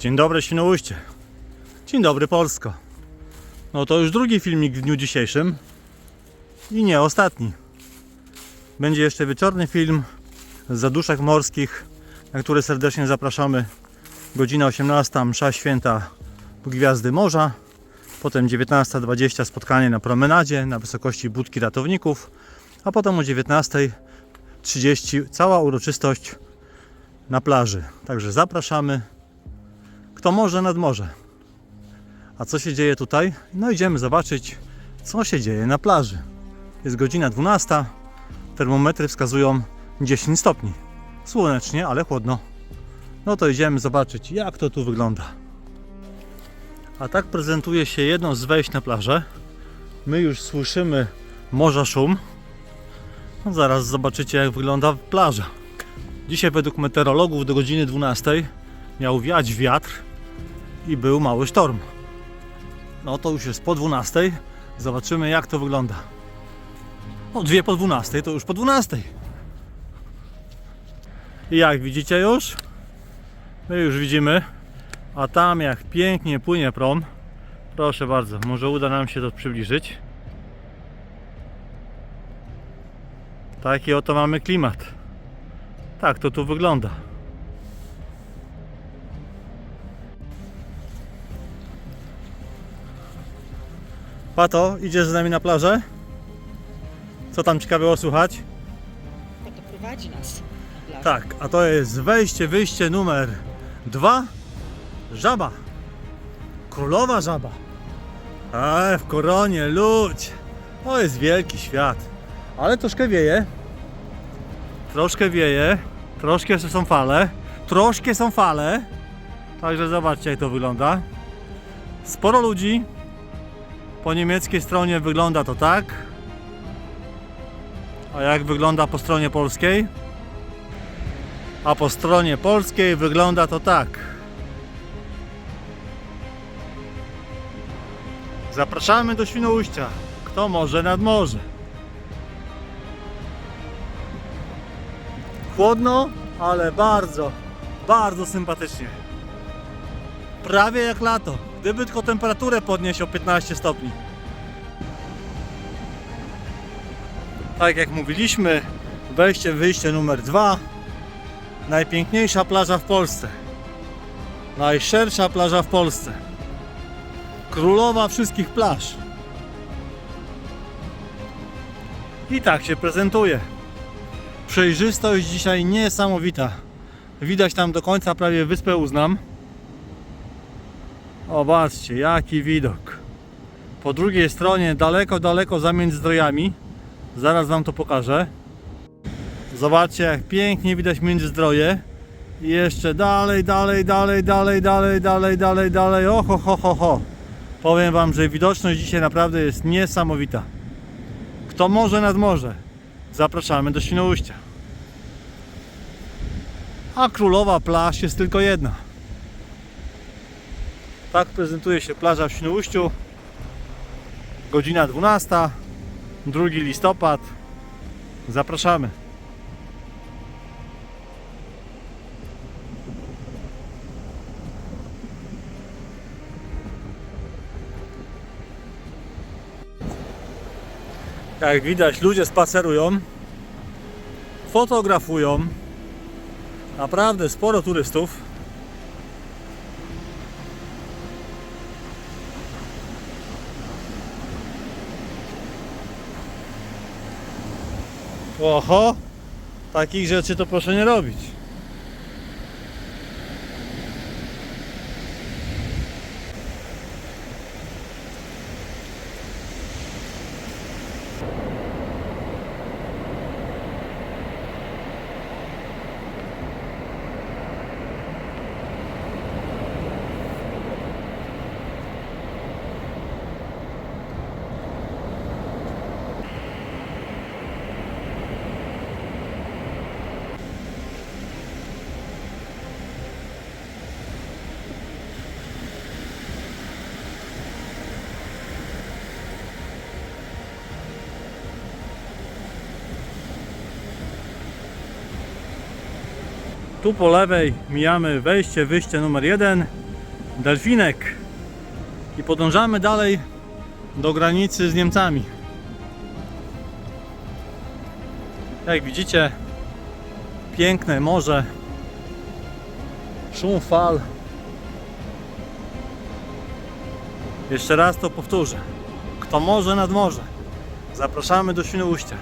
Dzień dobry Świnoujście. Dzień dobry Polsko. No to już drugi filmik w dniu dzisiejszym i nie ostatni. Będzie jeszcze wieczorny film z zaduszek morskich, na który serdecznie zapraszamy. Godzina 18, msza święta Gwiazdy Morza. Potem 19.20 spotkanie na promenadzie na wysokości budki ratowników. A potem o 19.30 cała uroczystość na plaży. Także zapraszamy. Kto może nad morze. A co się dzieje tutaj? No idziemy zobaczyć, co się dzieje na plaży. Jest godzina 12. Termometry wskazują 10 stopni. Słonecznie, ale chłodno. No to idziemy zobaczyć, jak to tu wygląda. A tak prezentuje się jedno z wejść na plażę. My już słyszymy morza szum. No zaraz zobaczycie, jak wygląda plaża. Dzisiaj według meteorologów do godziny 12 miał wiać wiatr i był mały sztorm. No to już jest po 12. Zobaczymy jak to wygląda. O, dwie po 12 to już po 12. I jak widzicie już? My już widzimy. A tam jak pięknie płynie prom. Proszę bardzo, może uda nam się to przybliżyć. Taki oto mamy klimat. Tak to tu wygląda. Pato, idziesz z nami na plażę? Co tam ciekawego słuchać? To prowadzi nas na. Tak, a to jest wejście, wyjście numer dwa. Żaba. Królowa żaba. A w koronie, ludź. To jest wielki świat. Ale troszkę wieje. Troszkę wieje. Troszkę są fale. Troszkę są fale. Także zobaczcie jak to wygląda. Sporo ludzi. Po niemieckiej stronie wygląda to tak. A jak wygląda po stronie polskiej? A po stronie polskiej wygląda to tak. Zapraszamy do Świnoujścia. Kto może nad morze. Chłodno, ale bardzo, bardzo sympatycznie. Prawie jak lato. Gdyby tylko temperaturę podnieść o 15 stopni. Tak jak mówiliśmy, wejście, wyjście numer dwa. Najpiękniejsza plaża w Polsce. Najszersza plaża w Polsce. Królowa wszystkich plaż. I tak się prezentuje. Przejrzystość dzisiaj niesamowita. Widać tam do końca prawie wyspę uznam. Zobaczcie, jaki widok. Po drugiej stronie, daleko, daleko za Międzyzdrojami. Zaraz Wam to pokażę. Zobaczcie jak pięknie widać Międzyzdroje. I jeszcze dalej, dalej, dalej, dalej, dalej, dalej, dalej, dalej. Oho, ho, ho, ho. Powiem Wam, że widoczność dzisiaj naprawdę jest niesamowita. Kto może nad morze? Zapraszamy do Świnoujścia. A królowa plaż jest tylko jedna. Tak prezentuje się plaża w Świnoujściu. Godzina 12, 2 listopad. Zapraszamy. Jak widać, ludzie spacerują, fotografują. Naprawdę sporo turystów. Oho, takich rzeczy to proszę nie robić. Tu po lewej mijamy wejście, wyjście numer jeden. delfinek. I podążamy dalej do granicy z Niemcami. Jak widzicie, piękne morze, szum fal. Jeszcze raz to powtórzę. Kto może nad morze. Zapraszamy do Świnoujścia.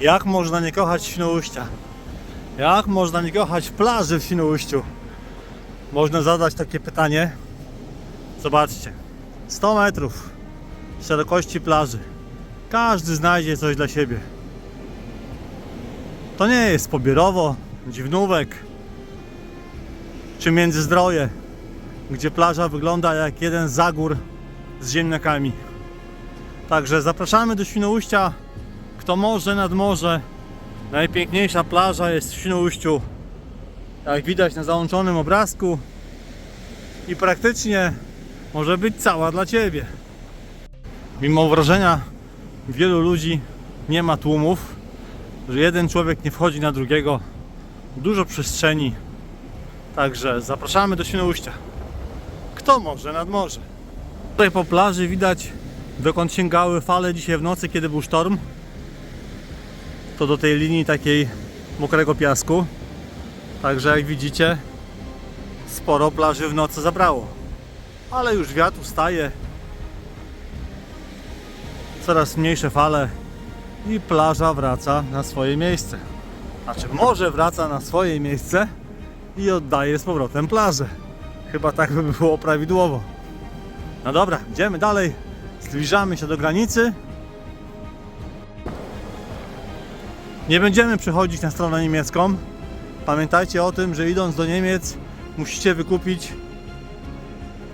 Jak można nie kochać Świnoujścia? Jak można nie kochać plaży w Świnoujściu? Można zadać takie pytanie. Zobaczcie. 100 metrów szerokości plaży. Każdy znajdzie coś dla siebie. To nie jest Pobierowo, Dziwnówek czy Międzyzdroje, gdzie plaża wygląda jak jeden zagór z ziemniakami. Także zapraszamy do Świnoujścia. Kto może nad morze. Najpiękniejsza plaża jest w Świnoujściu. Jak widać na załączonym obrazku. I praktycznie może być cała dla Ciebie. Mimo wrażenia wielu ludzi nie ma tłumów, że jeden człowiek nie wchodzi na drugiego. Dużo przestrzeni. Także zapraszamy do Świnoujścia. Kto może nad morze? Tutaj po plaży widać dokąd sięgały fale dzisiaj w nocy, kiedy był sztorm to do tej linii takiej mokrego piasku. Także jak widzicie, sporo plaży w nocy zabrało. Ale już wiatr ustaje. Coraz mniejsze fale i plaża wraca na swoje miejsce. Znaczy morze wraca na swoje miejsce i oddaje z powrotem plażę. Chyba tak by było prawidłowo. No dobra, idziemy dalej. Zbliżamy się do granicy. Nie będziemy przechodzić na stronę niemiecką. Pamiętajcie o tym, że idąc do Niemiec musicie wykupić.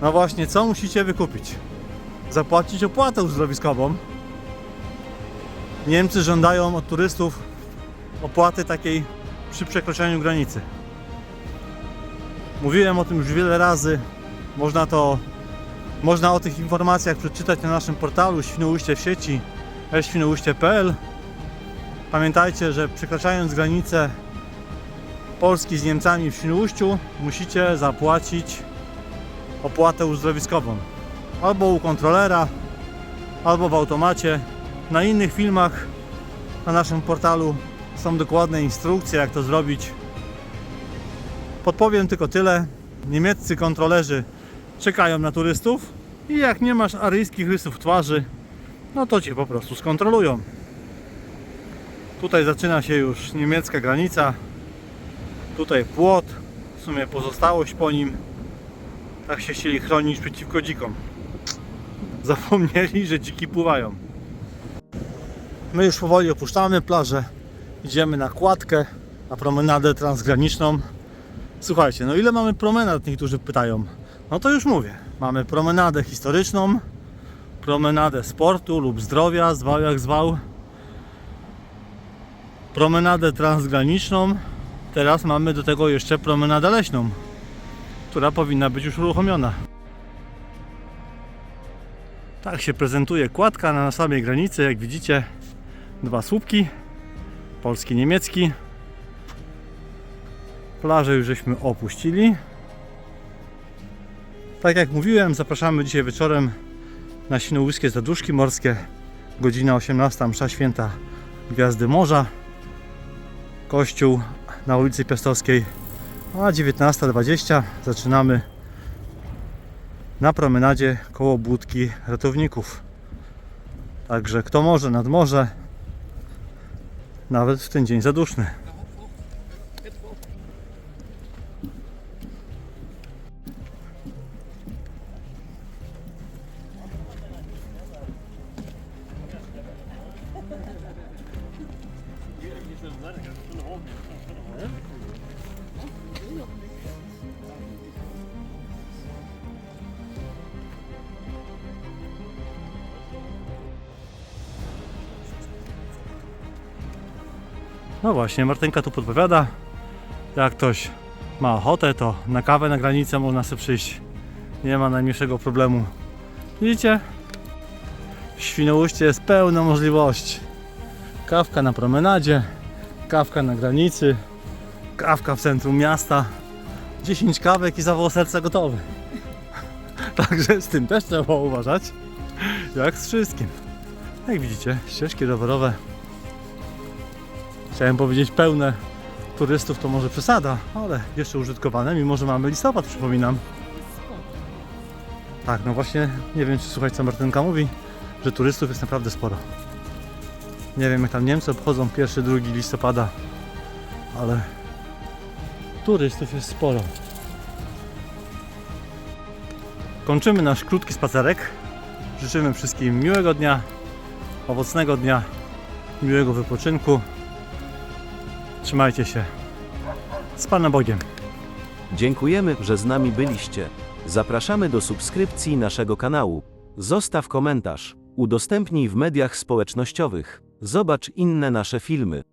No właśnie, co musicie wykupić? Zapłacić opłatę uzdrowiskową. Niemcy żądają od turystów opłaty takiej przy przekroczeniu granicy. Mówiłem o tym już wiele razy. Można to można o tych informacjach przeczytać na naszym portalu Świnoujście w sieci świnoujście.pl Pamiętajcie, że przekraczając granicę Polski z Niemcami w Świnoujściu musicie zapłacić opłatę uzdrowiskową. Albo u kontrolera, albo w automacie. Na innych filmach na naszym portalu są dokładne instrukcje, jak to zrobić. Podpowiem tylko tyle. Niemieccy kontrolerzy czekają na turystów i jak nie masz aryjskich rysów twarzy, no to cię po prostu skontrolują. Tutaj zaczyna się już niemiecka granica. Tutaj płot, w sumie pozostałość po nim. Tak się chcieli chronić przeciwko dzikom. Zapomnieli, że dziki pływają. My już powoli opuszczamy plażę. Idziemy na kładkę, na promenadę transgraniczną. Słuchajcie, no ile mamy promenad, niektórzy pytają. No to już mówię. Mamy promenadę historyczną, promenadę sportu lub zdrowia, zwał jak zwał promenadę transgraniczną. Teraz mamy do tego jeszcze promenadę leśną, która powinna być już uruchomiona. Tak się prezentuje kładka na samej granicy, jak widzicie. Dwa słupki, polski, niemiecki. Plażę już żeśmy opuścili. Tak jak mówiłem, zapraszamy dzisiaj wieczorem na Świnoujskie Zaduszki Morskie. Godzina 18, msza święta Gwiazdy Morza. Kościół na ulicy Piastowskiej. A 19.20 zaczynamy na promenadzie koło budki ratowników. Także kto może nad morze, nawet w ten dzień zaduszny. No właśnie, Martynka tu podpowiada. Jak ktoś ma ochotę, to na kawę na granicę można sobie przyjść. Nie ma najmniejszego problemu. Widzicie? W Świnoujście jest pełno możliwości. Kawka na promenadzie, kawka na granicy, kawka w centrum miasta. 10 kawek i zawał serca gotowy. Także z tym też trzeba uważać. Jak z wszystkim. Jak widzicie, ścieżki rowerowe Chciałem powiedzieć pełne turystów to może przesada, ale jeszcze użytkowane, mimo że mamy listopad, przypominam. Tak, no właśnie, nie wiem czy słuchać co Martynka mówi, że turystów jest naprawdę sporo. Nie wiem jak tam Niemcy obchodzą pierwszy, drugi listopada, ale turystów jest sporo. Kończymy nasz krótki spacerek. Życzymy wszystkim miłego dnia, owocnego dnia, miłego wypoczynku. Trzymajcie się. Z Panem Bogiem. Dziękujemy, że z nami byliście. Zapraszamy do subskrypcji naszego kanału. Zostaw komentarz. Udostępnij w mediach społecznościowych. Zobacz inne nasze filmy.